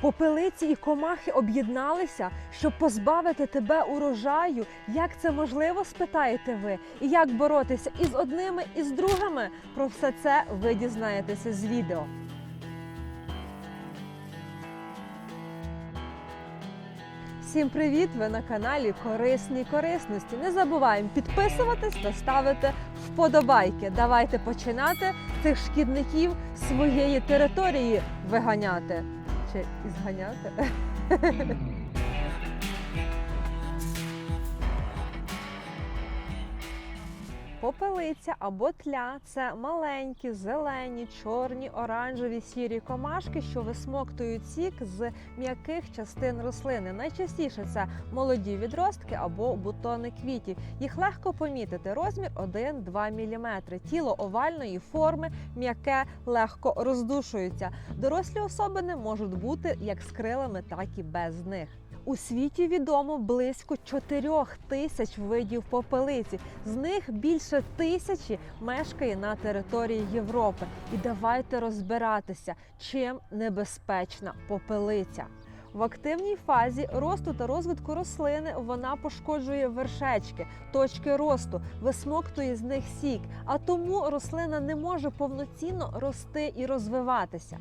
Попелиці і комахи об'єдналися, щоб позбавити тебе урожаю. Як це можливо, спитаєте ви? І як боротися із одними і з другими? Про все це ви дізнаєтеся з відео. Всім привіт! Ви на каналі Корисні корисності. Не забуваємо підписуватись та ставити вподобайки. Давайте починати цих шкідників своєї території виганяти. Чи ізганяти? Попелиця або тля це маленькі, зелені, чорні, оранжеві, сірі комашки, що висмоктують сік з м'яких частин рослини. Найчастіше це молоді відростки або бутони квітів. Їх легко помітити. Розмір 1-2 мм. Тіло овальної форми, м'яке, легко роздушується. Дорослі особини можуть бути як з крилами, так і без них. У світі відомо близько 4 тисяч видів попелиці. З них більше тисячі мешкає на території Європи. І давайте розбиратися, чим небезпечна попелиця. В активній фазі росту та розвитку рослини вона пошкоджує вершечки, точки росту, висмоктує з них сік, а тому рослина не може повноцінно рости і розвиватися.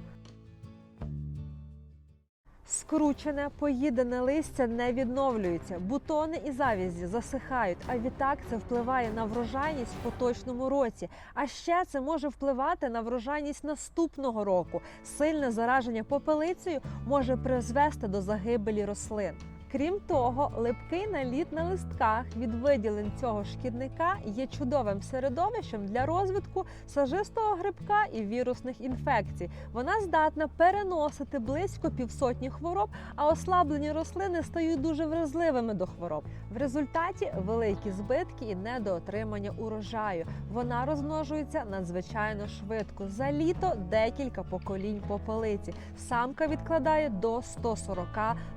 Скручене, поїдене листя не відновлюється, бутони і завізі засихають, а відтак це впливає на врожайність в поточному році. А ще це може впливати на врожайність наступного року. Сильне зараження попелицею може призвести до загибелі рослин. Крім того, липкий наліт на листках від виділень цього шкідника є чудовим середовищем для розвитку сажистого грибка і вірусних інфекцій. Вона здатна переносити близько півсотні хвороб, а ослаблені рослини стають дуже вразливими до хвороб. В результаті великі збитки і недоотримання урожаю. Вона розмножується надзвичайно швидко. За літо декілька поколінь попелиці. Самка відкладає до 140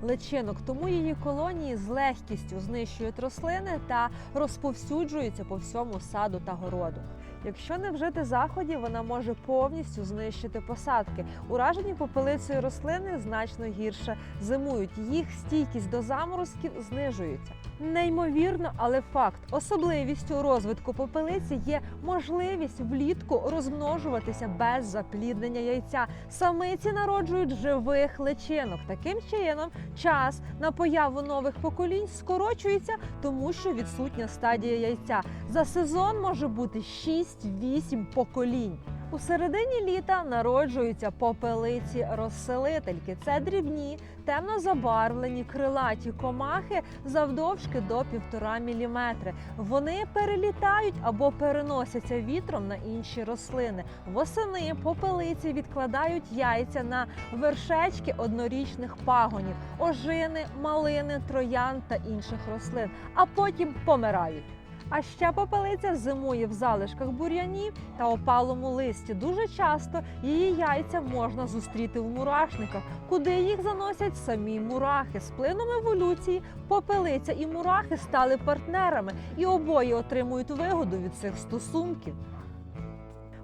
личинок, тому її колонії з легкістю знищують рослини та розповсюджуються по всьому саду та городу. Якщо не вжити заходів, вона може повністю знищити посадки. Уражені попелицею рослини значно гірше зимують. Їх стійкість до заморозків знижується. Неймовірно, але факт. Особливістю розвитку попелиці є можливість влітку розмножуватися без запліднення яйця. Самиці народжують живих личинок. Таким чином, час на появу нових поколінь скорочується, тому що відсутня стадія яйця. За сезон може бути 6-8 поколінь. У середині літа народжуються попелиці розселительки. Це дрібні, темно забарвлені крилаті комахи завдовжки до 1,5 мм. Вони перелітають або переносяться вітром на інші рослини. Восени попелиці відкладають яйця на вершечки однорічних пагонів, ожини, малини, троян та інших рослин, а потім помирають. А ще попелиця зимує в залишках бур'янів та опалому листі. Дуже часто її яйця можна зустріти в мурашниках, куди їх заносять самі мурахи. З плином еволюції попелиця і мурахи стали партнерами, і обоє отримують вигоду від цих стосунків.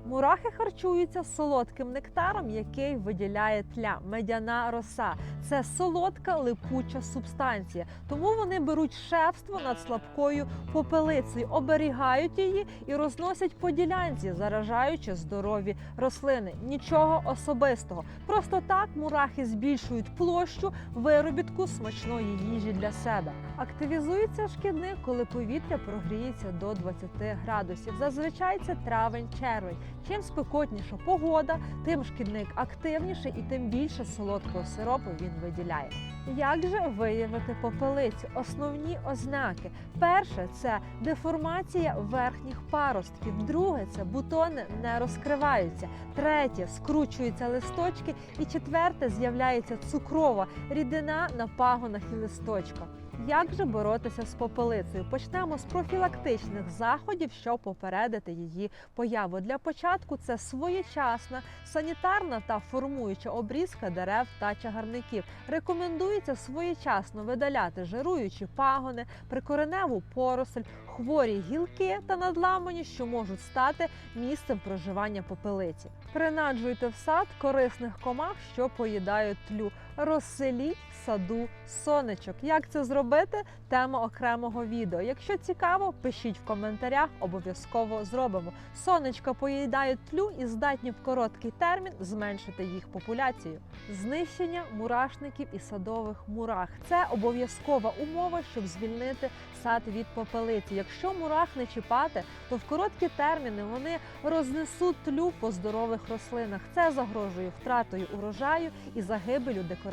Мурахи харчуються солодким нектаром, який виділяє тля, медяна роса. Це солодка липуча субстанція. Тому вони беруть шефство над слабкою попелицею, оберігають її і розносять по ділянці, заражаючи здорові рослини. Нічого особистого. Просто так мурахи збільшують площу виробітку смачної їжі для себе. Активізується шкідник, коли повітря прогріється до 20 градусів. Зазвичай це травень-червень. Чим спекотніша погода, тим шкідник активніший і тим більше солодкого сиропу він виділяє. Як же виявити попелицю? Основні ознаки: перше це деформація верхніх паростків. Друге це бутони не розкриваються. Третє скручуються листочки. І четверте з'являється цукрова рідина на пагонах і листочках. Як же боротися з попелицею? Почнемо з профілактичних заходів, щоб попередити її появу. Для початку це своєчасна санітарна та формуюча обрізка дерев та чагарників. Рекомендується своєчасно видаляти жируючі пагони, прикореневу поросль, хворі гілки та надламані, що можуть стати місцем проживання попелиці. Принаджуйте в сад корисних комах, що поїдають тлю. Розселіть саду сонечок. Як це зробити? Тема окремого відео. Якщо цікаво, пишіть в коментарях, обов'язково зробимо. Сонечка поїдають тлю і здатні в короткий термін зменшити їх популяцію. Знищення мурашників і садових мурах це обов'язкова умова, щоб звільнити сад від попелиці. Якщо мурах не чіпати, то в короткі терміни вони рознесуть тлю по здорових рослинах. Це загрожує втратою урожаю і загибелю декоративних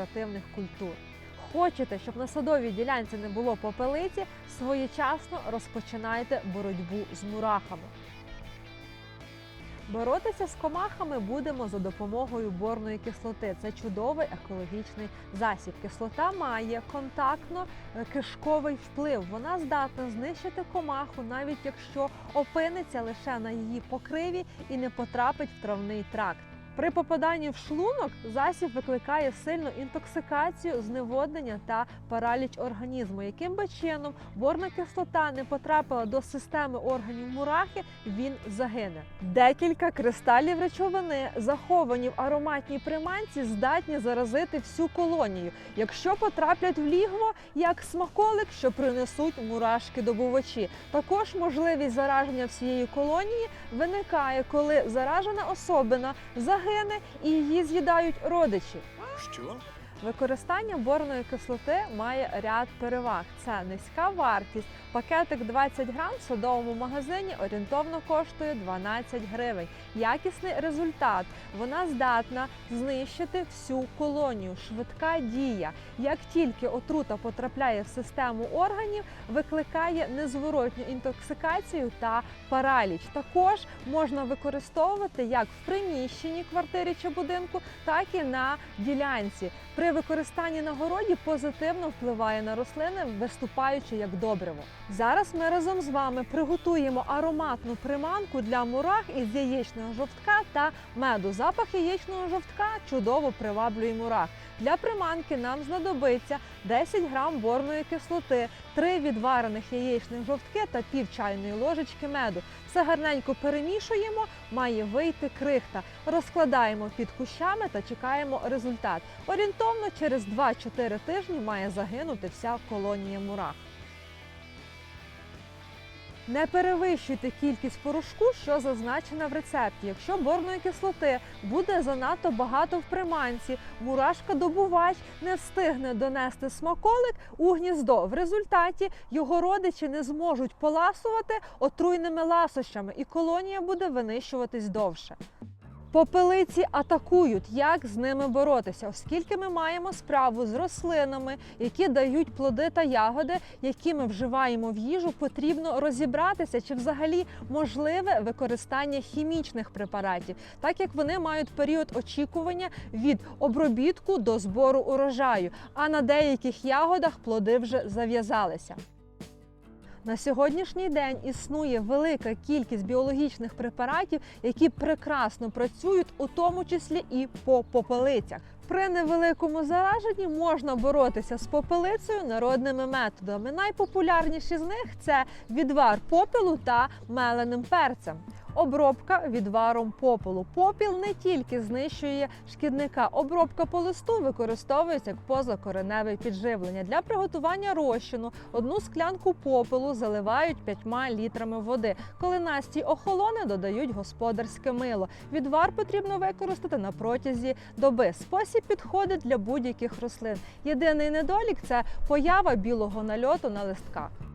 культур. Хочете, щоб на садовій ділянці не було попелиці, своєчасно розпочинайте боротьбу з мурахами. Боротися з комахами будемо за допомогою борної кислоти. Це чудовий екологічний засіб. Кислота має контактно-кишковий вплив. Вона здатна знищити комаху, навіть якщо опиниться лише на її покриві і не потрапить в травний тракт. При попаданні в шлунок засіб викликає сильну інтоксикацію, зневоднення та параліч організму. Яким би чином борна кислота не потрапила до системи органів мурахи, він загине. Декілька кристалів речовини, заховані в ароматній приманці, здатні заразити всю колонію. Якщо потраплять в лігво, як смаколик, що принесуть мурашки добувачі. Також можливість зараження всієї колонії виникає, коли заражена особина загине і її з'їдають родичі. Що? Використання борної кислоти має ряд переваг. Це низька вартість. Пакетик 20 грам в садовому магазині орієнтовно коштує 12 гривень. Якісний результат. Вона здатна знищити всю колонію. Швидка дія. Як тільки отрута потрапляє в систему органів, викликає незворотню інтоксикацію та параліч. Також можна використовувати як в приміщенні квартирі чи будинку, так і на ділянці. При використанні на городі позитивно впливає на рослини, виступаючи як добриво. Зараз ми разом з вами приготуємо ароматну приманку для мурах із яєчного жовтка та меду. Запах яєчного жовтка чудово приваблює мурах. Для приманки нам знадобиться 10 грам борної кислоти, 3 відварених яєчних жовтки та пів чайної ложечки меду. Все гарненько перемішуємо, має вийти крихта. Розкладаємо під кущами та чекаємо результат. Орієнтовно через 2-4 тижні має загинути вся колонія мурах. Не перевищуйте кількість порошку, що зазначена в рецепті. Якщо борної кислоти буде занадто багато в приманці, мурашка-добувач не встигне донести смаколик у гніздо. В результаті його родичі не зможуть поласувати отруйними ласощами, і колонія буде винищуватись довше. Попелиці атакують, як з ними боротися, оскільки ми маємо справу з рослинами, які дають плоди та ягоди, які ми вживаємо в їжу, потрібно розібратися, чи взагалі можливе використання хімічних препаратів, так як вони мають період очікування від обробітку до збору урожаю. А на деяких ягодах плоди вже зав'язалися. На сьогоднішній день існує велика кількість біологічних препаратів, які прекрасно працюють, у тому числі і по попелицях. При невеликому зараженні можна боротися з попелицею народними методами. Найпопулярніші з них це відвар попелу та меленим перцем. Обробка відваром попелу. Попіл не тільки знищує шкідника, обробка по листу використовується як позакореневе підживлення. Для приготування розчину одну склянку попелу заливають 5 літрами води. Коли настій охолоне, додають господарське мило. Відвар потрібно використати на протязі доби. Спосіб підходить для будь-яких рослин. Єдиний недолік це поява білого нальоту на листках.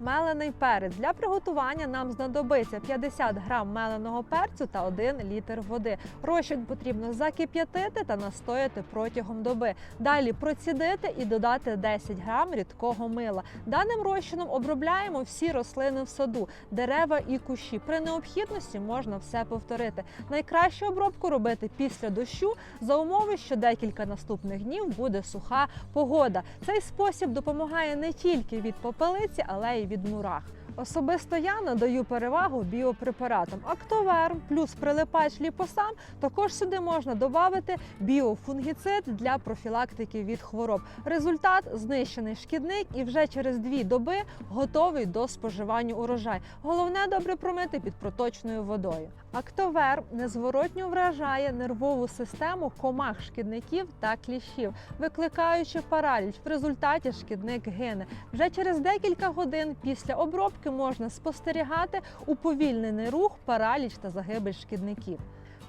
Мелений перець. Для приготування нам знадобиться 50 грам меленого перцю та 1 літр води. Розчин потрібно закип'ятити та настояти протягом доби. Далі процідити і додати 10 грам рідкого мила. Даним розчином обробляємо всі рослини в саду, дерева і кущі. При необхідності можна все повторити. Найкращу обробку робити після дощу за умови, що декілька наступних днів буде суха погода. Цей спосіб допомагає не тільки від попелиці, але й від мурах. Особисто я надаю перевагу біопрепаратам. Актоверм плюс прилипач ліпосам. Також сюди можна додати біофунгіцид для профілактики від хвороб. Результат знищений шкідник і вже через дві доби готовий до споживання урожай. Головне добре промити під проточною водою. Актовер незворотньо вражає нервову систему комах шкідників та кліщів, викликаючи параліч. В результаті шкідник гине. Вже через декілька годин після обробки можна спостерігати уповільнений рух, параліч та загибель шкідників.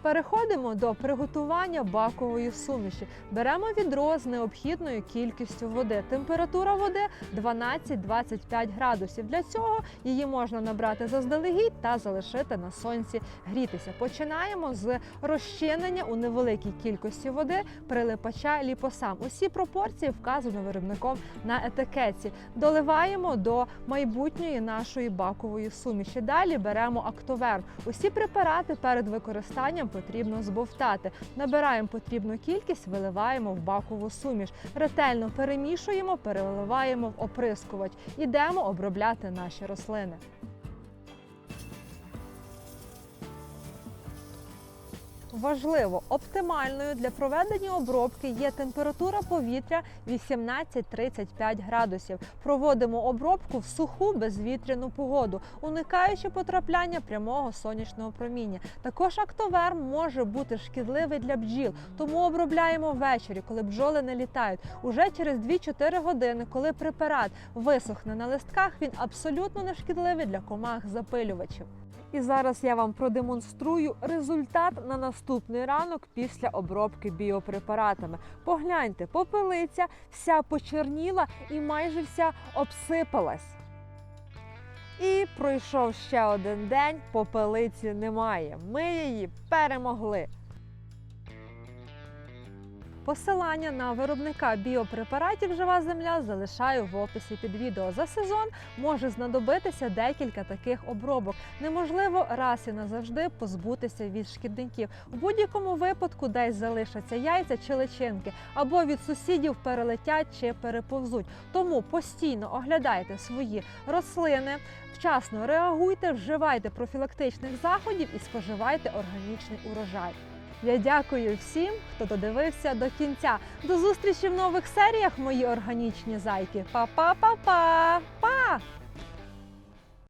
Переходимо до приготування бакової суміші. Беремо відро з необхідною кількістю води. Температура води 12-25 градусів. Для цього її можна набрати заздалегідь та залишити на сонці грітися. Починаємо з розчинення у невеликій кількості води прилипача ліпосам. Усі пропорції вказано виробником на етикетці. Доливаємо до майбутньої нашої бакової суміші. Далі беремо актовер. Усі препарати перед використанням потрібно збовтати. Набираємо потрібну кількість, виливаємо в бакову суміш. Ретельно перемішуємо, переливаємо в оприскувач. Ідемо обробляти наші рослини. Важливо, оптимальною для проведення обробки є температура повітря 18-35 градусів. Проводимо обробку в суху безвітряну погоду, уникаючи потрапляння прямого сонячного проміння. Також актовер може бути шкідливий для бджіл, тому обробляємо ввечері, коли бджоли не літають. Уже через 2-4 години, коли препарат висохне на листках, він абсолютно не шкідливий для комах запилювачів. І зараз я вам продемонструю результат на наступний ранок після обробки біопрепаратами. Погляньте, попелиця вся почерніла і майже вся обсипалась. І пройшов ще один день, попелиці немає. Ми її перемогли. Посилання на виробника біопрепаратів Жива земля залишаю в описі під відео. За сезон може знадобитися декілька таких обробок. Неможливо раз і назавжди позбутися від шкідників. У будь-якому випадку десь залишаться яйця чи личинки, або від сусідів перелетять чи переповзуть. Тому постійно оглядайте свої рослини, вчасно реагуйте, вживайте профілактичних заходів і споживайте органічний урожай. Я дякую всім, хто додивився до кінця. До зустрічі в нових серіях, мої органічні зайки. Па-па-па-па! Па!